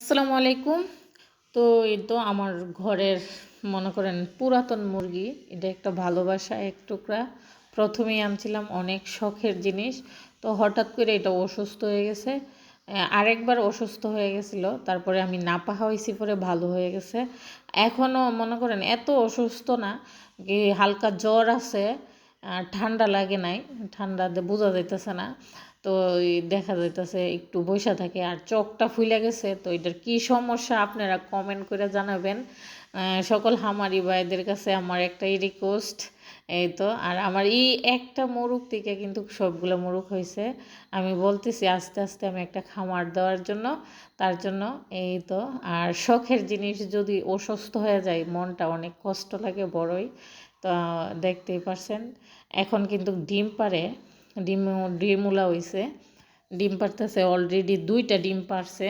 আসসালামু আলাইকুম। তো এই তো আমার ঘরের মনে করেন পুরাতন মুরগি, এটা একটা ভালোবাসা এক টুকরা। প্রথমেই আনছিলাম অনেক শখের জিনিস, তো হঠাৎ করে এটা অসুস্থ হয়ে গেছে। আরেকবার অসুস্থ হয়ে গেছিল, তারপরে আমি নাপা হয়েছি পরে ভালো হয়ে গেছে। এখনও মনে করেন এত অসুস্থ না হালকা জ্বর আছে ঠান্ডা লাগে নাই, ঠান্ডা বোঝা যাইতেছে না। তো দেখা যাইতেছে একটু বসে থাকে আর চোখটা ফুলে গেছে, তো এটার কি সমস্যা আপনারা কমেন্ট করে জানাবেন। সকল হামারি ভাইদের কাছে আমার একটাই রিকোয়েস্ট এই তো। আর আমার এই একটা মোরগ থেকে কিন্তু সবগুলো মোরগ হয়েছে আমি বলতেছি আস্তে আস্তে আমি একটা খামার দেওয়ার জন্য, তার জন্য, এই তো। আর শখের জিনিস যদি অসুস্থ হয়ে যায়, মনটা অনেক কষ্ট লাগে বড়ই। তো দেখতেই পারছেন। এখন কিন্তু ডিম পারে ডিম ডিমুলা হইছে। ডিম পারতেছে অলরেডি দুইটা ডিম পারছে